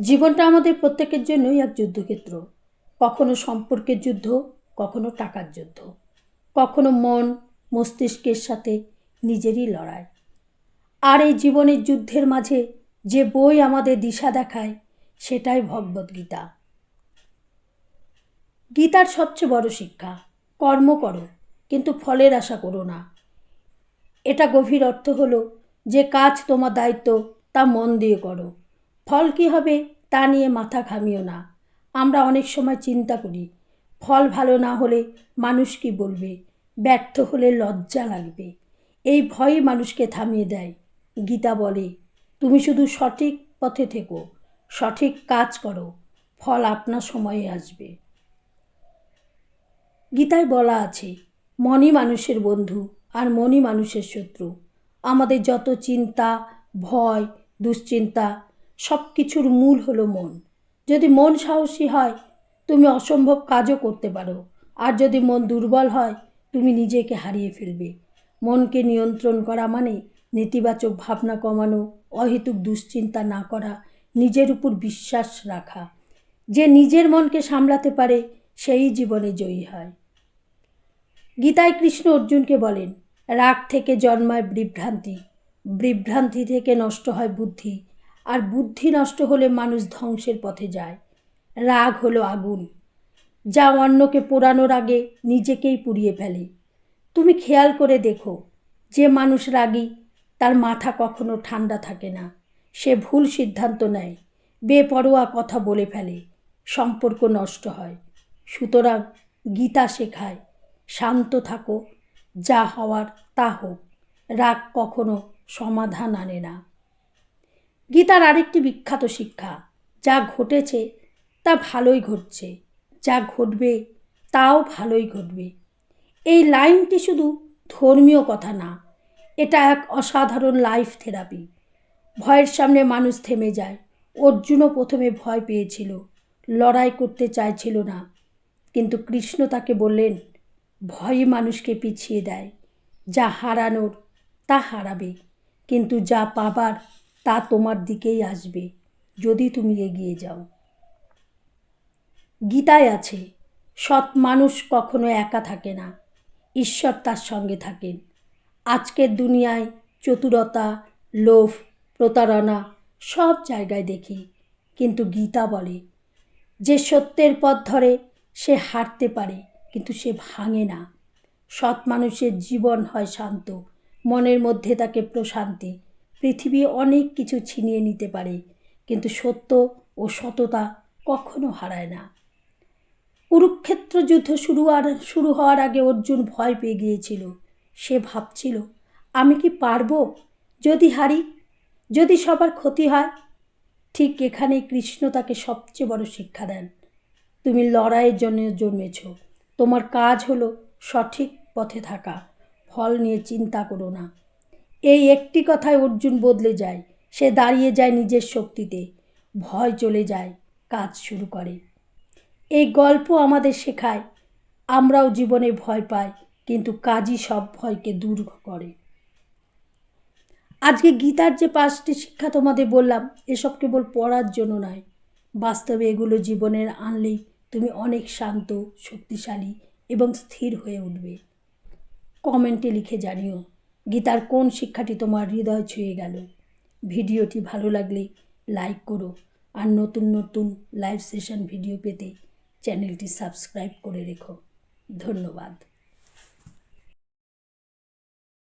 জীবনটা আমাদের প্রত্যেকের জন্যই এক যুদ্ধক্ষেত্র। কখনো সম্পর্কের যুদ্ধ, কখনো টাকার যুদ্ধ। কখনো মন, মস্তিষ্কের সাথে নিজেরই লড়াই। আর এই জীবনের যুদ্ধের মাঝে যে বই আমাদের দিশা দেখায়, সেটাই ভগবদ্গীতা গীতার সবচেয়ে বড় শিক্ষা, কর্ম করো, কিন্তু ফলের আশা করো না। এটা গভীর অর্থ হলো যে কাজ তোমার দায়িত্ব, তা মন দিয়ে করো। ফল কী হবে তা নিয়ে মাথা ঘামিও না। আমরা অনেক সময় চিন্তা করি, ফল ভালো না হলে মানুষ কি বলবে? ব্যর্থ হলে লজ্জা লাগবে। এই ভয়ই মানুষকে থামিয়ে দেয়। গীতা বলে, তুমি শুধু সঠিক পথে থেকো, সঠিক কাজ করো, ফল আপনার সময়ে আসবে। গীতায় বলা আছে, মনই মানুষের বন্ধু আর মনই মানুষের শত্রু। আমাদের যত চিন্তা, ভয়, দুশ্চিন্তা সব কিছুর মূল হলো মন। যদি মন সাহসী হয়, তুমি অসম্ভব কাজও করতে পারো। আর যদি মন দুর্বল হয়, তুমি নিজেকে হারিয়ে ফেলবে। মনকে নিয়ন্ত্রণ করা মানে নেতিবাচক ভাবনা কমানো, অহেতুক দুশ্চিন্তা না করা, নিজের উপর বিশ্বাস রাখা। যে নিজের মনকে সামলাতে পারে, সেই জীবনে জয়ী হয়। গীতায় কৃষ্ণ অর্জুনকে বলেন, রাগ থেকে জন্মায় বিভ্রান্তি। বিভ্রান্তি থেকে নষ্ট হয় বুদ্ধি। আর বুদ্ধি নষ্ট হলে মানুষ ধ্বংসের পথে যায়। রাগ হলো আগুন। যা অন্যকে পোড়ানোর আগে নিজেকেই পুড়িয়ে ফেলে। তুমি খেয়াল করে দেখো, যে মানুষ রাগী, তার মাথা কখনো ঠান্ডা থাকে না। সে ভুল সিদ্ধান্ত নেয়, বেপরোয়া কথা বলে ফেলে, সম্পর্ক নষ্ট হয়। সুতরাং গীতা শেখায়, শান্ত থাকো, যা হওয়ার তা হোক। রাগ কখনো সমাধান আনে না। গীতার আরেকটি বিখ্যাত শিক্ষা, যা ঘটেছে তা ভালোই ঘটছে, যা ঘটবে তাও ভালোই ঘটবে। এই লাইনটি শুধু ধর্মীয় কথা না, এটা এক অসাধারণ লাইফ থেরাপি ভয়ের সামনে মানুষ থেমে যায়। অর্জুনও প্রথমে ভয় পেয়েছিল, লড়াই করতে চাইছিল না। কিন্তু কৃষ্ণ তাকে বললেন, ভয়ই মানুষকে পিছিয়ে দেয়। যা হারানোর তা হারাবে, কিন্তু যা পাবার তা তোমার দিকেই আসবে, যদি তুমি এগিয়ে যাও। গীতায় আছে, সৎ মানুষ কখনো একা থাকে না, ঈশ্বর তার সঙ্গে থাকেন। আজকের দুনিয়ায় চতুরতা, লোভ, প্রতারণা সব জায়গায় দেখি, কিন্তু গীতা বলে, যে সত্যের পথ ধরে সে হারতে পারে, কিন্তু সে ভাঙে না। সৎ মানুষের জীবন হয় শান্ত, মনের মধ্যে তাকে প্রশান্তি পৃথিবী অনেক কিছু ছিনিয়ে নিতে পারে, কিন্তু সত্য ও সততা কখনো হারায় না। কুরুক্ষেত্র যুদ্ধ শুরু আর শুরু হওয়ার আগে অর্জুন ভয় পেয়ে গিয়েছিল। সে ভাবছিল, আমি কি পারব? যদি হারি, যদি সবার ক্ষতি হয়, ঠিক এখানেই কৃষ্ণ তাকে সবচেয়ে বড় শিক্ষা দেন। তুমি লড়াইয়ের জন্য জন্মেছ। তোমার কাজ হলো সঠিক পথে থাকা। ফল নিয়ে চিন্তা করো না। এই একটি কথায় অর্জুন বদলে যায়। সে দাঁড়িয়ে যায় নিজের শক্তিতে। ভয় চলে যায়, কাজ শুরু করে। এই গল্প আমাদের শেখায়, আমরাও জীবনে ভয় পাই, কিন্তু কাজই সব ভয়কে দূর করে। আজকে গীতার যে পাঁচটি শিক্ষা তোমাদের বললাম, এসব কেবল পড়ার জন্য নয়। বাস্তবে এগুলো জীবনের আনলেই তুমি অনেক শান্ত, শক্তিশালী এবং স্থির হয়ে উঠবে। কমেন্টে লিখে জানিও। গীতার কোন শিক্ষাটি তোমার হৃদয় ছুঁয়ে গেল? ভিডিওটি ভালো লাগলে লাইক করো আর নতুন নতুন লাইভ সেশন ভিডিও পেতে চ্যানেলটি সাবস্ক্রাইব করে রেখো। ধন্যবাদ।